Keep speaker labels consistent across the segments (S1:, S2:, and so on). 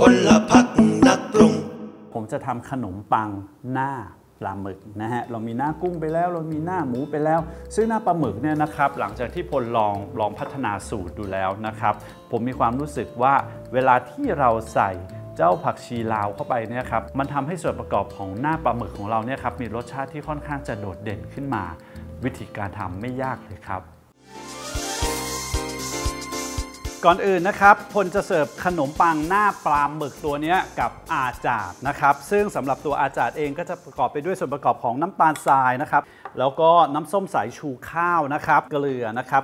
S1: พลพักนักปรุง
S2: ผมจะทำขนมปังหน้าปลาหมึกนะฮะเรามีหน้ากุ้งไปแล้ว เรามีหน้าหมูไปแล้ว ซึ่งหน้าปลาหมึกเนี่ยนะครับหลังจากที่พลลองลองพัฒนาสูตรดูแล้วนะครับ ผมมีความรู้สึกว่าเวลาที่เราใส่เจ้าผักชีลาวเข้าไปเนี่ยครับ มันทำให้ส่วนประกอบของหน้าปลาหมึกของเราเนี่ยครับมีรสชาติที่ค่อนข้างจะโดดเด่นขึ้นมา วิธีการทำไม่ยากเลยครับ ก่อนอื่นนะครับพลจะเสิร์ฟขนมปังหน้าปลาหมึกตัวนี้กับอาจาดนะครับ ซึ่งสำหรับตัวอาจาดเองก็จะประกอบไปด้วยส่วนประกอบของน้ำตาลทรายนะครับ แล้วก็น้ำส้มสายชูข้าวนะครับ เกลือนะครับ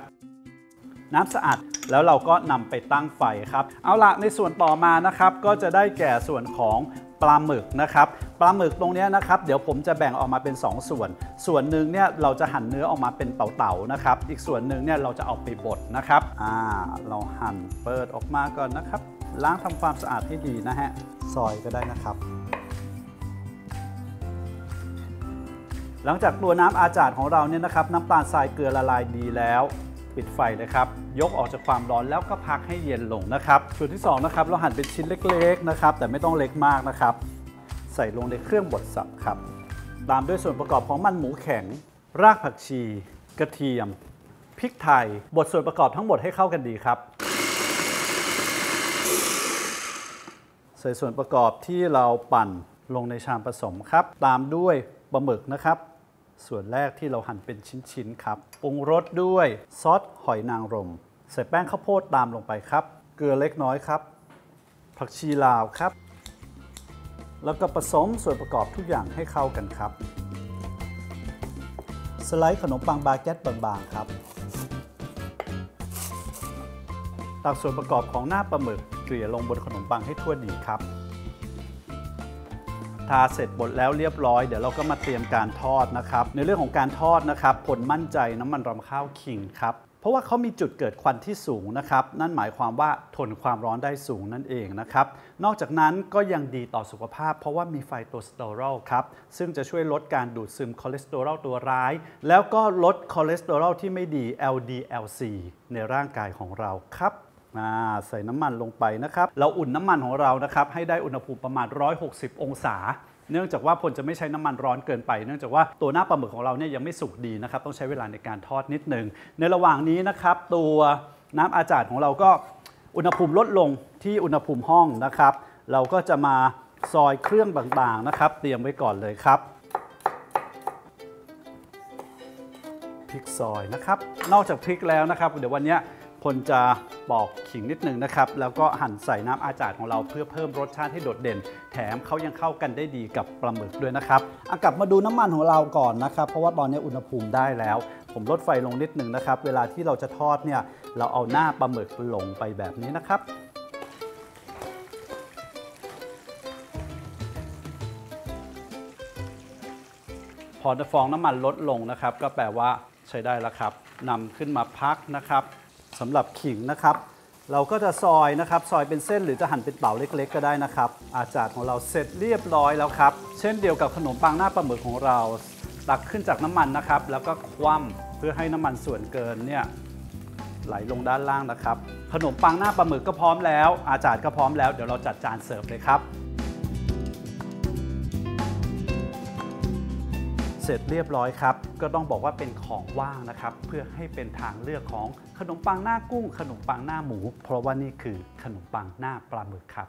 S2: น้ำสะอาดแล้วเราก็นำไปตั้งไฟครับ เอาละในส่วนต่อมานะครับ ก็จะได้แก่ส่วนของปลาหมึกนะครับ ลาหมึกตรงนี้นะครับเดี๋ยวผมจะแบ่งออกมาเป็น 2 ส่วน ส่วนหนึ่งเนี่ยเราจะหั่นเนื้อออกมาเป็นเต่าๆนะครับ อีกส่วนหนึ่งเนี่ยเราจะเอาไปบดนะครับอ่าเราหั่นเปิดออกมาก่อนนะครับ ล้างทำความสะอาดให้ดีนะฮะซอยก็ได้นะครับ หลังจากตัวน้ำอาจาดของเราเนี่ยนะครับน้ำตาลทรายเกลือละลายดีแล้วปิดไฟเลยครับ ยกออกจากความร้อนแล้วก็พักให้เย็นลงนะครับ ส่วนที่2นะครับเราหั่นเป็นชิ้นเล็กๆนะครับ แต่ไม่ต้องเล็กมากนะครับ ใส่ลงในเครื่องบดสับครับ ตามด้วยส่วนประกอบของมันหมูแข็ง รากผักชี กระเทียม พริกไทย บดส่วนประกอบทั้งหมดให้เข้ากันดีครับ ใส่ส่วนประกอบที่เราปั่นลงในชามผสมครับ ตามด้วยปลาหมึกนะครับ ส่วนแรกที่เราหั่นเป็นชิ้นๆครับ ปรุงรสด้วยซอสหอยนางรม ใส่แป้งข้าวโพดตามลงไปครับ เกลือเล็กน้อยครับ ผักชีลาวครับ แล้วก็ผสมส่วนประกอบทุกอย่างให้เข้ากันครับ สไลด์ขนมปังบาเก็ตบางๆครับ ตักส่วนประกอบของหน้าปลาหมึกเกลี่ยลงบนขนมปังให้ทั่วดีครับ ทาเสร็จหมดแล้วเรียบร้อย เดี๋ยวเราก็มาเตรียมการทอดนะครับ ในเรื่องของการทอดนะครับผลมั่นใจน้ำมันรำข้าวคิงครับ เพราะว่าเขามีจุดเกิดควันที่สูงนะครับ นั่นหมายความว่าทนความร้อนได้สูงนั่นเองนะครับ นอกจากนั้นก็ยังดีต่อสุขภาพ เพราะว่ามีไฟโตสเตอรอลครับ ซึ่งจะช่วยลดการดูดซึมคอเลสเตอรอลตัวร้าย แล้วก็ลดคอเลสเตอรอลที่ไม่ดี LDLC ในร่างกายของเราครับใส่น้ำมันลงไปนะครับ เราอุ่นน้ำมันของเรานะครับให้ได้อุณหภูมิประมาณ 160 องศา เนื่องจากว่าพลจะไม่ใช้น้ำมันร้อนเกินไป เนื่องจากว่าตัวหน้าปลาหมึกของเราเนี่ยยังไม่สุกดีนะครับต้องใช้เวลาในการทอดนิดหนึ่งในระหว่างนี้นะครับตัวน้ำอาจาดของเราก็อุณหภูมิลดลงที่อุณหภูมิห้องนะครับ เราก็จะมาซอยเครื่องบางๆนะครับ เตรียมไว้ก่อนเลยครับพริกซอยนะครับ นอกจากพริกแล้วนะครับ เดี๋ยววันนี้ พลจะปอกขิงนิดนึงนะครับ แล้วก็หั่นใส่น้ำอาจาดของเราเพื่อเพิ่มรสชาติให้โดดเด่น แถมเขายังเข้ากันได้ดีกับปลาหมึกด้วยนะครับอากลับมาดูน้ำมันของเราก่อนนะครับ เพราะว่าตอนนี้อุณหภูมิได้แล้ว ผมลดไฟลงนิดนึงนะครับ เวลาที่เราจะทอดเนี่ย เราเอาหน้าปลาหมึกลงไปแบบนี้นะครับพอฟองน้ำมันลดลงนะครับ ก็แปลว่าใช้ได้แล้วครับนำขึ้นมาพักนะครับ สำหรับขิงนะครับ เราก็จะซอยนะครับ ซอยเป็นเส้นหรือจะหั่นเป็นเต๋าเล็ก ๆ ก็ได้นะครับ อาจารย์ของเราเสร็จเรียบร้อยแล้วครับ เช่นเดียวกับขนมปังหน้าปลาหมึกของเราตักขึ้นจากน้ำมันนะครับ แล้วก็คว่ำเพื่อให้น้ำมันส่วนเกินเนี่ยไหลลงด้านล่างนะครับ ขนมปังหน้าปลาหมึกก็พร้อมแล้ว อาจารย์ก็พร้อมแล้ว เดี๋ยวเราจัดจานเสิร์ฟเลยครับ เสร็จเรียบร้อยครับ ก็ต้องบอกว่าเป็นของว่างนะครับ เพื่อให้เป็นทางเลือกของขนมปังหน้ากุ้ง ขนมปังหน้าหมู เพราะว่านี่คือขนมปังหน้าปลาหมึกครับ